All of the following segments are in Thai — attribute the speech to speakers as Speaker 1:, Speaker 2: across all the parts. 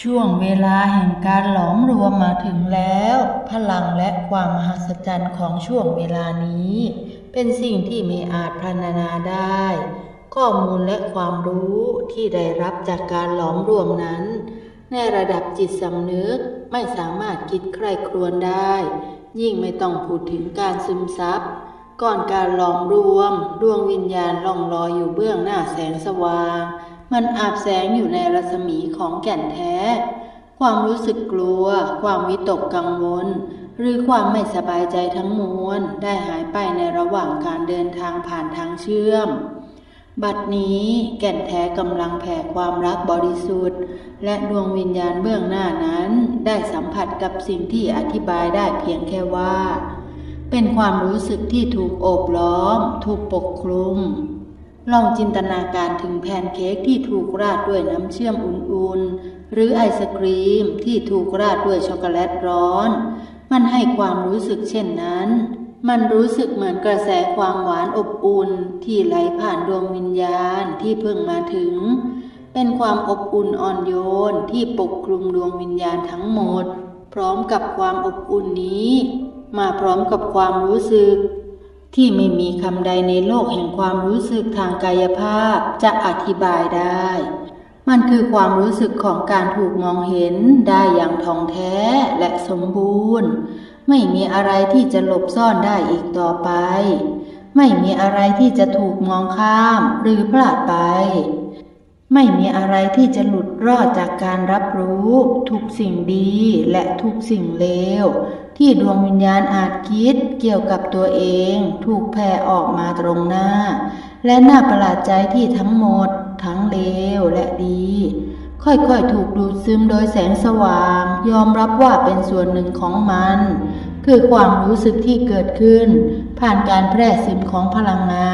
Speaker 1: ช่วงเวลาแห่งการหลอมรวมมาถึงแล้ว พลังและความมหัศจรรย์ของช่วงเวลานี้ เป็นสิ่งที่ไม่อาจพรรณนาได้ ข้อมูลและความรู้ที่ได้รับจากการหลอมรวมนั้น ในระดับจิตสำนึกไม่สามารถคิดใคร่ครวญได้ ยิ่งไม่ต้องพูดถึงการซึมซับก่อนการหลอมรวม ดวงวิญญาณล่องลอยอยู่เบื้องหน้าแสงสว่าง มันอาบแสงอยู่ในรัศมีของแก่นแท้ ความรู้สึกกลัว ความวิตกกังวล หรือความไม่สบายใจทั้งมวลได้หายไปในระหว่างการเดินทางผ่านทางเชื่อม บัดนี้แก่นแท้กำลังแผ่ความรักบริสุทธิ์ และดวงวิญญาณเบื้องหน้านั้น ได้สัมผัสกับสิ่งที่อธิบายได้เพียงแค่ว่า เป็นความรู้สึกที่ถูกโอบล้อม ถูกปกคลุม ลองจินตนาการถึงแพนเค้กที่ถูกราดด้วยน้ำเชื่อมอุ่นๆ หรือไอศกรีมที่ถูกราดด้วยช็อกโกแลตร้อน มันให้ความรู้สึกเช่นนั้น มันรู้สึกเหมือนกระแสความหวานอบอุ่นที่ไหลผ่านดวงวิญญาณที่เพิ่งมาถึง เป็นความอบอุ่นอ่อนโยนที่ปกคลุมดวงวิญญาณทั้งหมด พร้อมกับความอบอุ่นนี้ มาพร้อมกับความรู้สึก ที่ไม่มีคำใดในโลกแห่งความรู้สึกทางกายภาพจะอธิบายได้ มันคือความรู้สึกของการถูกมองเห็นได้อย่างท่องแท้และสมบูรณ์ ไม่มีอะไรที่จะหลบซ่อนได้อีกต่อไป ไม่มีอะไรที่จะถูกมองข้ามหรือพลาดไป ไม่มีอะไรที่จะหลุดรอดจากการรับรู้ ทุกสิ่งดีและทุกสิ่งเลว ที่ดวงวิญญาณอาจคิดเกี่ยวกับตัวเอง ถูกแผ่ออกมาตรงหน้า และน่าประหลาดใจที่ทั้งหมด ทั้งเลวและดี ค่อยๆถูกดูดซึมโดยแสงสว่าง ยอมรับว่าเป็นส่วนหนึ่งของมัน คือความรู้สึกที่เกิดขึ้น ผ่านการแพร่ซึมของพลังงาน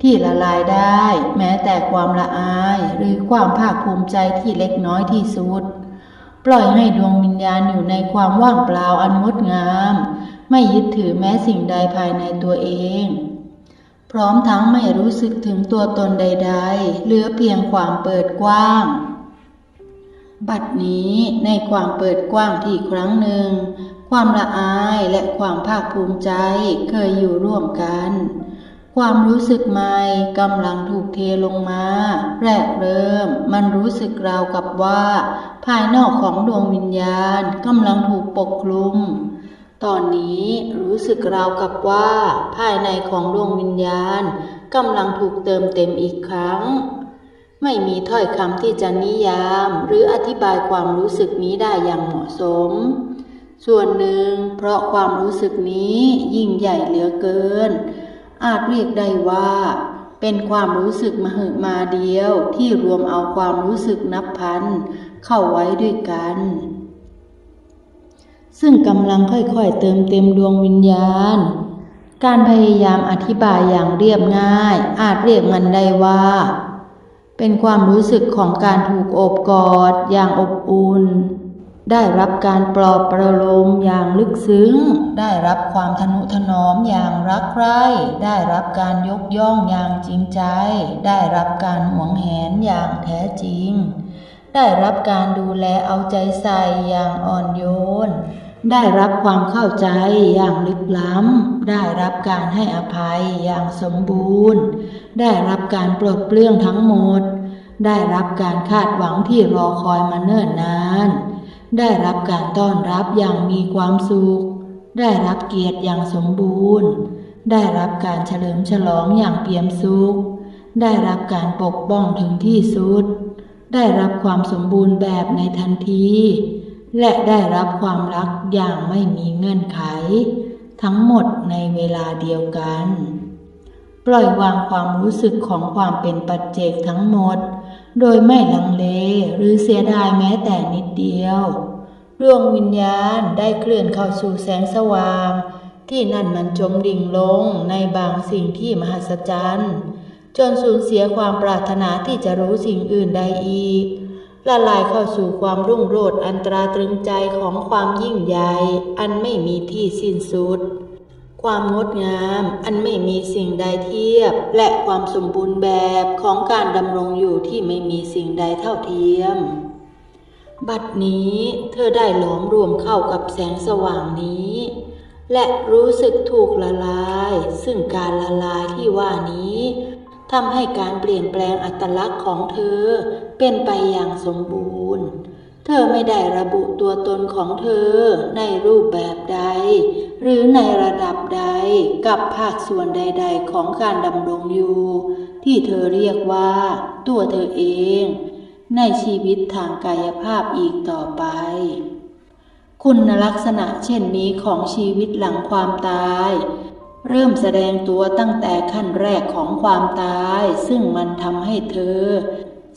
Speaker 1: ที่ละลายได้ แม้แต่ความละอาย หรือความภาคภูมิใจที่เล็กน้อยที่สุด ปล่อยให้ดวงวิญญาณอยู่ในความว่างเปล่าอันงดงาม ไม่ยึดถือแม้สิ่งใดภายในตัวเอง พร้อมทั้งไม่รู้สึกถึงตัวตนใด ๆ เหลือเพียงความเปิดกว้าง บัดนี้ในความเปิดกว้างที่ครั้งหนึ่ง ความละอายและความภาคภูมิใจเคยอยู่ร่วมกัน ความรู้สึกใหม่กำลังถูกเทลงมา แรกเริ่ม มันรู้สึกราวกับว่า ภายนอกของดวงวิญญาณกำลังถูกปกคลุม ตอนนี้รู้สึกราวกับว่า ภายในของดวงวิญญาณกำลังถูกเติมเต็มอีกครั้ง ไม่มีถ้อยคำที่จะนิยาม หรืออธิบายความรู้สึกนี้ได้อย่างเหมาะสมส่วนหนึ่งเพราะความรู้สึกนี้ยิ่งใหญ่เหลือเกิน อาจเรียกได้ว่า เป็นความรู้สึกมหึมาเดียวที่รวมเอาความรู้สึกนับพันเข้าไว้ด้วยกัน ซึ่งกำลังค่อยๆเติมเต็มดวงวิญญาณ การพยายามอธิบายอย่างเรียบง่าย อาจเรียกมันได้ว่า เป็นความรู้สึกของการถูกโอบกอดอย่างอบอุ่น ได้รับการปลอบประโลมอย่างลึกซึ้ง ได้รับความทนุถนอมอย่างรักใคร่ได้รับการยกย่องอย่างจริงใจ ได้รับการหวงแหนอย่างแท้จริง ได้รับการดูแลเอาใจใส่อย่างอ่อนโยน ได้รับความเข้าใจอย่างลึกล้ำ ได้รับการให้อภัยอย่างสมบูรณ์ ได้รับการปลดเปลื้องทั้งหมด ได้รับการคาดหวังที่รอคอยมาเนิ่นนาน ได้รับการต้อนรับอย่างมีความสุข ได้รับเกียรติอย่างสมบูรณ์ ได้รับการเฉลิมฉลองอย่างเปี่ยมสุข ได้รับการปกป้องถึงที่สุด ได้รับความสมบูรณ์แบบในทันที และได้รับความรักอย่างไม่มีเงื่อนไข ทั้งหมดในเวลาเดียวกัน ปล่อยวางความรู้สึกของความเป็นปัจเจกทั้งหมด โดยไม่ลังเลหรือเสียดายแม้แต่นิดเดียวดวงวิญญาณได้เคลื่อนเข้าสู่แสงสว่าง ที่นั่นมันจมดิ่งลงในบางสิ่งที่มหัศจรรย์จนสูญเสียความปรารถนาที่จะรู้สิ่งอื่นใดอีกละลายเข้าสู่ความรุ่งโรจน์อันตราตรึงใจของความยิ่งใหญ่อันไม่มีที่สิ้นสุด ความงดงามอันไม่มีสิ่งใดเทียบ และความสมบูรณ์แบบของการดำรงอยู่ที่ไม่มีสิ่งใดเท่าเทียม บัดนี้เธอได้หลอมรวมเข้ากับแสงสว่างนี้ และรู้สึกถูกละลาย ซึ่งการละลายที่ว่านี้ทำให้การเปลี่ยนแปลงอัตลักษณ์ของเธอเป็นไปอย่างสมบูรณ์ เธอไม่ได้ระบุตัวตนของเธอในรูปแบบใด หรือในระดับใดกับภาคส่วนใด ๆ ของการดำรงอยู่ ที่เธอเรียกว่า ตัวเธอเอง ในชีวิตทางกายภาพอีกต่อไป คุณลักษณะเช่นนี้ของชีวิตหลังความตายเริ่มแสดงตัวตั้งแต่ขั้นแรกของความตาย ซึ่งมันทำให้เธอ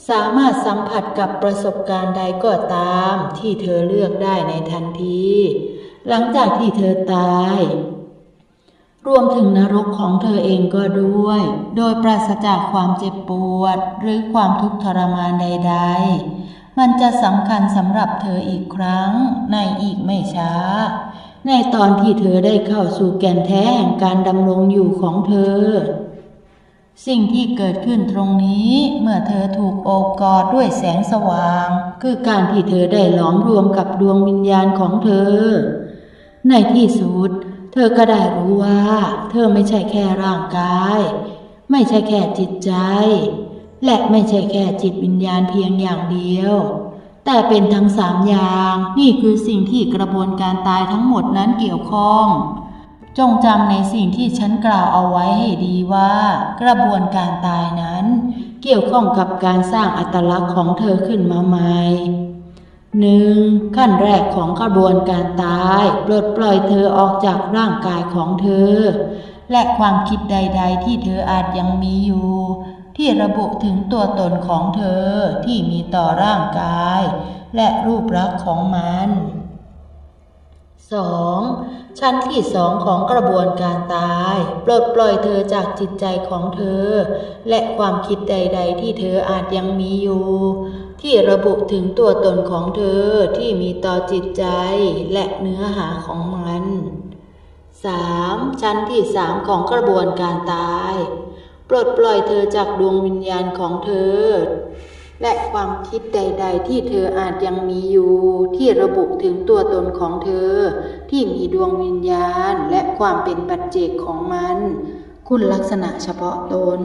Speaker 1: สามารถสัมผัสกับประสบการณ์ใดก็ตามที่เธอเลือกได้ในทันที หลังจากที่เธอตาย รวมถึงนรกของเธอเองก็ด้วย โดยปราศจากความเจ็บปวด หรือความทุกข์ทรมานใด ๆ มันจะสำคัญสำหรับเธออีกครั้งในอีกไม่ช้า ในตอนที่เธอได้เข้าสู่แก่นแท้แห่งการดำรงอยู่ของเธอ สิ่งที่เกิดขึ้นตรงนี้เมื่อเธอถูกโอบกอดด้วยแสงสว่าง คือการที่เธอได้หลอมรวมกับดวงวิญญาณของเธอ ในที่สุด เธอก็ได้รู้ว่า เธอไม่ใช่แค่ร่างกาย ไม่ใช่แค่จิตใจ และไม่ใช่แค่จิตวิญญาณเพียงอย่างเดียว แต่เป็นทั้งสามอย่างนี่คือสิ่งที่กระบวนการตายทั้งหมดนั้นเกี่ยวข้อง จงจำในสิ่งที่ฉันกล่าวเอาไว้ให้ดีว่า กระบวนการตายนั้น เกี่ยวข้องกับการสร้างอัตลักษณ์ของเธอขึ้นมาใหม่หนึ่งขั้นแรกของกระบวนการตายปลดปล่อยเธอออกจากร่างกายของเธอ และความคิดใด ๆ ที่เธออาจยังมีอยู่ ที่ระบุถึงตัวตนของเธอที่มีต่อร่างกาย และรูปลักษณ์ของมัน 2. ชั้นที่สองของกระบวนการตาย ปลดปล่อยเธอจากจิตใจของเธอ และความคิดใด ๆ ที่เธออาจยังมีอยู่ ที่ระบุถึงตัวตนของเธอที่มีต่อจิตใจและเนื้อหาของมัน 3. ชั้นที่สามของกระบวนการตาย ปลดปล่อยเธอจากดวงวิญญาณของเธอ และความคิดใด ๆ ที่เธออาจยังมีอยู่ ที่ระบุถึงตัวตนของเธอ ที่มีดวงวิญญาณและความเป็นปัจเจกของมัน คุณลักษณะเฉพาะตน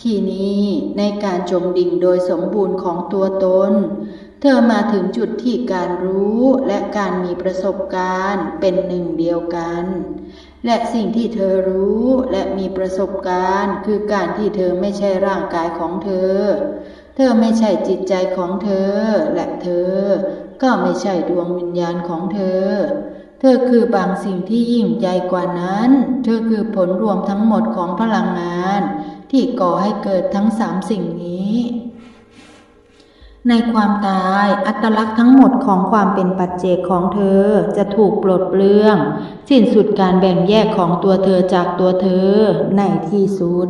Speaker 1: ที่นี้ในการจมดิ่งโดยสมบูรณ์ของตัวตน เธอมาถึงจุดที่การรู้และการมีประสบการณ์เป็นหนึ่งเดียวกัน และสิ่งที่เธอรู้และมีประสบการณ์ คือการที่เธอไม่ใช่ร่างกายของเธอ เธอไม่ใช่จิตใจของเธอ และเธอ ก็ไม่ใช่ดวงวิญญาณของเธอ เธอคือบางสิ่งที่ยิ่งใหญ่กว่านั้น เธอคือผลรวมทั้งหมดของพลังงาน ที่ก่อให้เกิดทั้งสามสิ่งนี้ ในความตายอัตลักษณ์ทั้งหมดของความเป็นปัจเจกของเธอจะถูกปลดเปลื้อง สิ้นสุดการแบ่งแยกของตัวเธอจากตัวเธอในที่สุด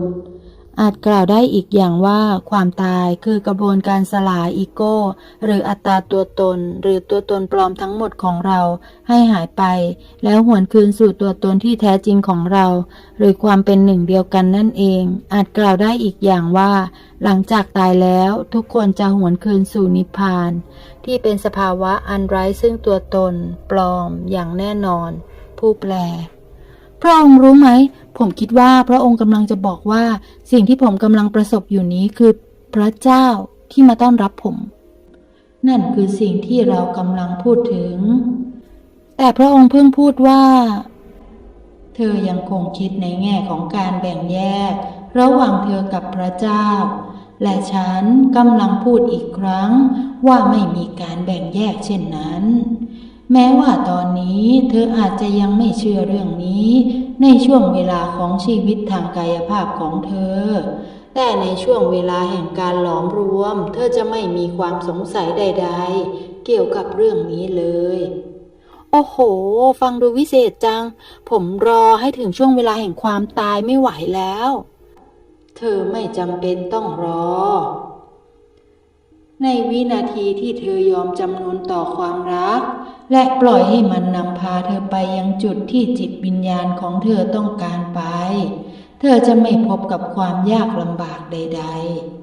Speaker 1: อาจกล่าวได้อีกอย่างว่าความตายคือกระบวนการสลายอีโก้ หรืออัตราตัวตน หรือตัวตนปลอมทั้งหมดของเราให้หายไป แล้วหวนคืนสู่ตัวตนที่แท้จริงของเรา หรือความเป็นหนึ่งเดียวกันนั่นเอง อาจกล่าวได้อีกอย่างว่า หลังจากตายแล้วทุกคนจะหวนคืนสู่นิพพาน ที่เป็นสภาวะอันไร้ซึ่งตัวตน ปลอมอย่างแน่นอน ผู้แปล พระองค์รู้ไหม ผมคิดว่าพระองค์กำลังจะบอกว่า สิ่งที่ผมกำลังประสบอยู่นี้คือพระเจ้าที่มาต้อนรับผม นั่นคือสิ่งที่เรากำลังพูดถึง แต่พระองค์เพิ่งพูดว่า เธอยังคงคิดในแง่ของการแบ่งแยก ระหว่างเธอกับพระเจ้า และฉันกำลังพูดอีกครั้งว่าไม่มีการแบ่งแยกเช่นนั้น แม้ว่าตอนนี้เธออาจจะยังไม่เชื่อเรื่องนี้ ในช่วงเวลาของชีวิตทางกายภาพของเธอ แต่ในช่วงเวลาแห่งการหลอมรวม เธอจะไม่มีความสงสัยใด ๆ เกี่ยวกับเรื่องนี้เลย โอ้โห ฟังดูวิเศษจัง ผมรอให้ถึงช่วงเวลาแห่งความตายไม่ไหวแล้ว เธอไม่จำเป็นต้องรอ ในวินาทีที่เธอยอมจำนนต่อความรัก และปล่อยให้มันนำพาเธอไปยังจุดที่จิตวิญญาณของเธอต้องการไป เธอจะไม่พบกับความยากลำบากใด ๆ